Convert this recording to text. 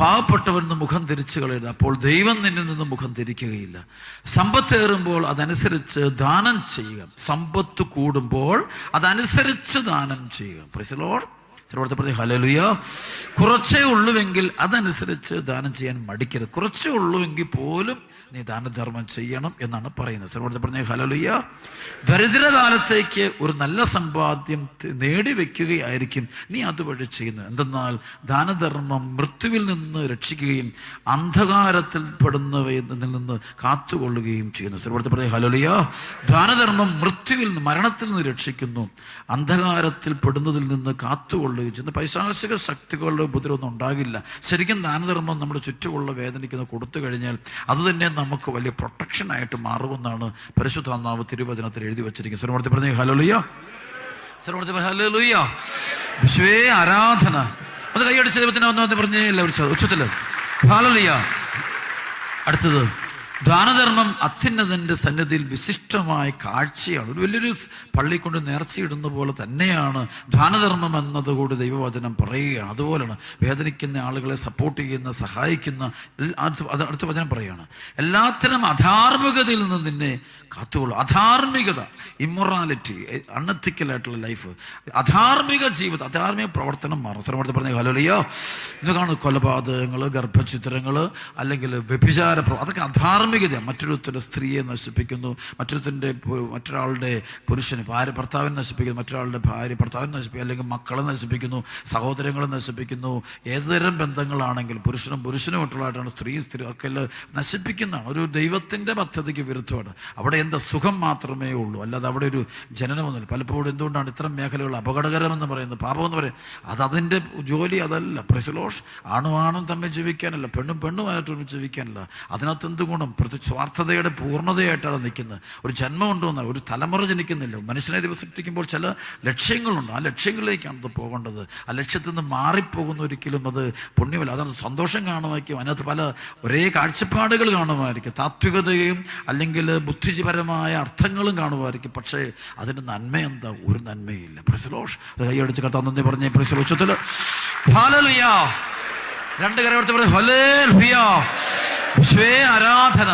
പാവപ്പെട്ടവൻ നിന്ന് മുഖം തിരിച്ചു കളയരുത്. അപ്പോൾ ദൈവം നിന്നിൽ നിന്ന് മുഖം തിരിക്കുകയില്ല. സമ്പത്ത് സമ്പത്തേറുമ്പോൾ അതനുസരിച്ച് ദാനം ചെയ്യുക. സമ്പത്ത് കൂടുമ്പോൾ അതനുസരിച്ച് ദാനം ചെയ്യുക. പ്രൈസലോൾ ചിലവിടുത്തെ ഹലലുയോ കുറച്ചേ ഉള്ളുവെങ്കിൽ അതനുസരിച്ച് ദാനം ചെയ്യാൻ മടിക്കരുത്. കുറച്ചേ ഉള്ളുവെങ്കിൽ പോലും നീ ദാനധർമ്മം ചെയ്യണം എന്നാണ് പറയുന്നത്. ചിലവിടുത്തെ പറഞ്ഞ ഹലലുയ ദരിദ്രകാലത്തേക്ക് ഒരു നല്ല സമ്പാദ്യം നേടി നേടിവെക്കുകയായിരിക്കും നീ അതുവഴി ചെയ്യുന്നത്. എന്തെന്നാൽ ദാനധർമ്മം മൃത്യുവിൽ നിന്ന് രക്ഷിക്കുകയും അന്ധകാരത്തിൽ പെടുന്നവയിൽ നിന്ന് കാത്തുകൊള്ളുകയും ചെയ്യുന്നു. ചിലവിടുത്തെ പറഞ്ഞ ഹലലുയ ദാനധർമ്മം മൃത്യുവിൽ നിന്ന് മരണത്തിൽ നിന്ന് രക്ഷിക്കുന്നു. അന്ധകാരത്തിൽ പെടുന്നതിൽ നിന്ന് കാത്തുകൊള്ളുകയും ചെയ്യുന്നു പൈശാചിക ശക്തികളുടെ ഉപദ്രവമൊന്നും ഉണ്ടാകില്ല. ശരിക്കും ദാനധർമ്മം നമ്മുടെ ചുറ്റുമുള്ള വേദനിക്കുന്ന കൊടുത്തു കഴിഞ്ഞാൽ അത് തന്നെ നമുക്ക് വലിയ പ്രൊട്ടക്ഷനായിട്ട് മാറുമെന്നാണ് പരിശുദ്ധാത്മാവ് തിരുവചനത്തിൽ എഴുതി വെച്ചിരിക്കുന്നത്. സർവർത്തി പറഞ്ഞ ഹലോലുയ സർവർത്തി പറഞ്ഞ ഹലോലുയ വിശ്വേ ആരാധന. അത് കൈയടിച്ച് ദൈവത്തിനെ വന്നു പറഞ്ഞ് എല്ലാവരും ഉച്ചത്തിൽ. ഹാലലുയ അടുത്തത്. ദാനധർമ്മം അത്യുന്നതന്റെ സന്നിധിയിൽ വിശിഷ്ടമായ കാഴ്ചയാണ്. ഒരു വലിയൊരു പള്ളി കൊണ്ട് നേർച്ചയിടുന്ന പോലെ തന്നെയാണ് ദാനധർമ്മം എന്നതുകൂടി ദൈവവചനം പറയുകയാണ്. അതുപോലെയാണ് വേദനിക്കുന്ന ആളുകളെ സപ്പോർട്ട് ചെയ്യുന്ന സഹായിക്കുന്ന അത് അടുത്ത വചനം പറയുകയാണ്. എല്ലാത്തരം അധാർമികതയിൽ നിന്ന് നിന്നെ കാത്തുകൊള്ളു. അധാർമികത ഇമ്മൊറാലിറ്റി അൺഎത്തിക്കലായിട്ടുള്ള ലൈഫ് അധാർമിക ജീവിതം അധാർമിക പ്രവർത്തനം മാറും. പറഞ്ഞ ഹലോലിയോ ഇന്ന് കാണും കൊലപാതകങ്ങൾ ഗർഭചിത്രങ്ങൾ അല്ലെങ്കിൽ വ്യഭിചാര അതൊക്കെ അതൊക്കെ അധാർമികതയാണ് മറ്റൊരുത്തരുടെ സ്ത്രീയെ നശിപ്പിക്കുന്നു. മറ്റൊരുത്തന്റെ മറ്റൊരാളുടെ പുരുഷന് ഭാര്യ ഭർത്താവിനെ നശിപ്പിക്കുന്നു. മറ്റൊരാളുടെ ഭാര്യ ഭർത്താവിനെ നശിപ്പിക്കുന്നു. അല്ലെങ്കിൽ മക്കളെ നശിപ്പിക്കുന്നു. സഹോദരങ്ങളെ നശിപ്പിക്കുന്നു. ഏതുതരം ബന്ധങ്ങളാണെങ്കിലും പുരുഷനും പുരുഷനുമായിട്ടുള്ളതാണ് സ്ത്രീയും സ്ത്രീ ഒക്കെ നശിപ്പിക്കുന്നതാണ്. ഒരു ദൈവത്തിന്റെ പദ്ധതിക്ക് വിരുദ്ധമാണ്. അവിടെ എന്താ സുഖം മാത്രമേ ഉള്ളൂ. അല്ലാതെ അവിടെ ഒരു ജനനമൊന്നുമില്ല. പലപ്പോഴും എന്തുകൊണ്ടാണ് ഇത്തരം മേഖലകൾ അപകടകരമെന്ന് പറയുന്നത്? പാപം എന്ന് പറയുന്നത് അത് അതിന്റെ ജോലി അതല്ല. പ്രസിലോഷ് ആണും ആണും തമ്മിൽ ജീവിക്കാനല്ല. പെണ്ണും പെണ്ണുമായിട്ട് ജീവിക്കാനല്ല. അതിനകത്ത് എന്ത് ഗുണം? പ്രതി സ്വാർത്ഥതയുടെ പൂർണതയായിട്ടാണ് നിൽക്കുന്നത്. ഒരു ജന്മം ഉണ്ടോന്ന് ഒരു തലമുറ ജനിക്കുന്നില്ല. മനുഷ്യനെ ദിവസിപ്പിക്കുമ്പോൾ ചില ലക്ഷ്യങ്ങളുണ്ട്. ആ ലക്ഷ്യങ്ങളിലേക്കാണ് അത് പോകേണ്ടത്. ആ ലക്ഷ്യത്തിൽ നിന്ന് മാറിപ്പോകുന്ന ഒരിക്കലും അത് പുണ്യമല്ല. അതാണ് സന്തോഷം കാണുമായിരിക്കും. അതിനകത്ത് പല ഒരേ കാഴ്ചപ്പാടുകൾ കാണുമായിരിക്കും. താത്വികതയും അല്ലെങ്കിൽ ബുദ്ധിപരമായ അർത്ഥങ്ങളും കാണുമായിരിക്കും. പക്ഷേ അതിന്റെ നന്മ എന്താ? ഒരു നന്മയില്ല. പ്രസിലോഷ് കൈയടിച്ച് കത്താൻ നന്ദി പറഞ്ഞ പ്രസലോഷത്തിൽ രണ്ട് കരവർത്തി പറഞ്ഞു ഹലേ ആരാധന.